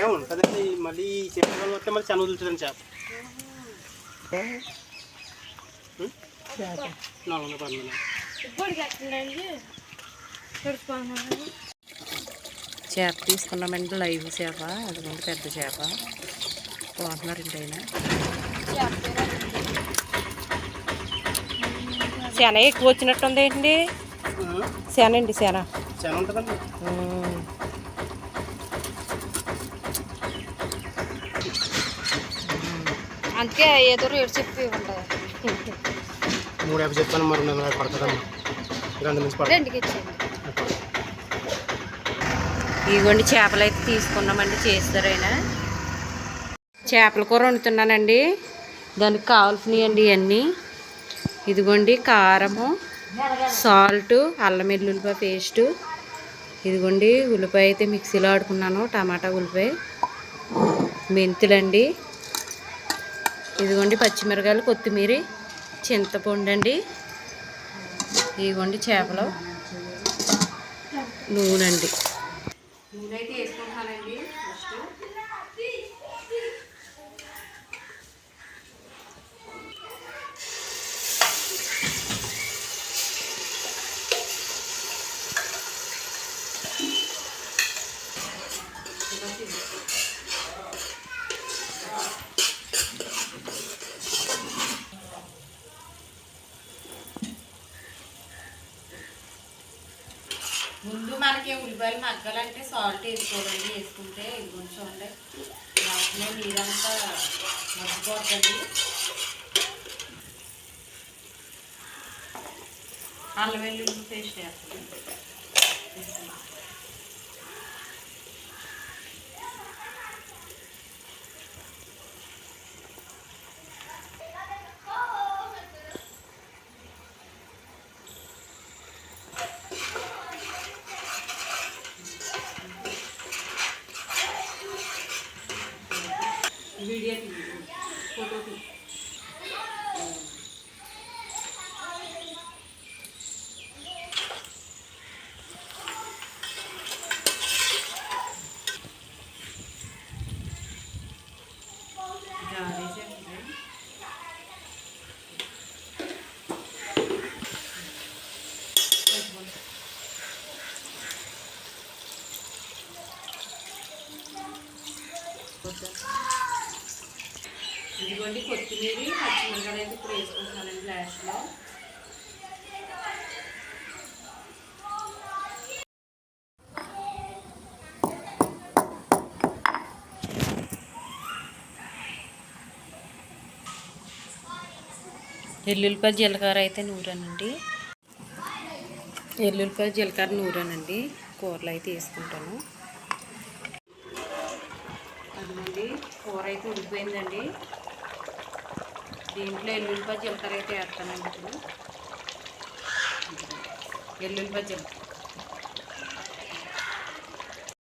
ఏముంటుందండి మళ్ళీ వస్తే చేప. నాలుగు పర్లేదు చేప తీసుకున్నామండి లైవ్ చేప అదిగోండి పెద్ద చేప. బాగుంటున్నారండి ఆయన. శన ఎక్కువ వచ్చినట్టుంది ఏంటి శన అండి శన చాలా ఉంటుందండి. ఉమ్. అందుకే ఏదో రేటు చెప్పి ఉంటాయి మూడు యాభై చెప్తాను మరి రెండు వందల పడుతుందమ్మా. రెండు నుంచి పడుతుంది. రెండుకి ఇచ్చేయండి. ఇదిగోండి చేపలు అయితే తీసుకున్నామండి చేస్తారైనా చేపల కూర వండుతున్నానండి. దానికి కావాల్సినవి అండి ఇవన్నీ. ఇదిగోండి కారము సాల్ట్ అల్లం వెల్లుల్లిపాయ పేస్టు. ఇదిగోండి ఉల్లిపాయ అయితే మిక్సీలో ఆడుకున్నాను టమాటా ఉల్లిపాయ మెంతులండి. ఇదిగోండి పచ్చిమిరకాయలు కొత్తిమీర చింతపండు అండి. ఇదిగోండి చేపలు నూనె అండి. నూనె అయితే వేసుకుంటానండి ఫస్ట్. ముందు మనకి ఉల్లిపాయలు మగ్గాలంటే సాల్ట్ వేసుకోవాలండి వేసుకుంటే కొంచెం ఉండే వాటిలో నీరంతా మగ్గిపోతుంది అల్లం వెల్లుల్లి పేస్ట్ వేస్తాను. वीडियो की फोटो की Thank you. ఇదిగోండి కొత్తిమీర పచ్చిమిరకాయలు అయితే ఇప్పుడు వేసుకుంటున్నానండి లాస్ట్లో ఎల్లుల్లిపాయ జీలకర్ర అయితే నూరానండి. ఎల్లుల్లిపాయ జీలకర్ర నూరానండి. కూరలు అయితే వేసుకుంటాను. అదిగోండి కూర అయితే ఉడికిపోయిందండి. దీంట్లో ఎల్లుల్లిపాయ జీలకర్ర అయితే వేస్తానండి ఇప్పుడు. ఎల్లుల్లిపాయ జీలకర్ర.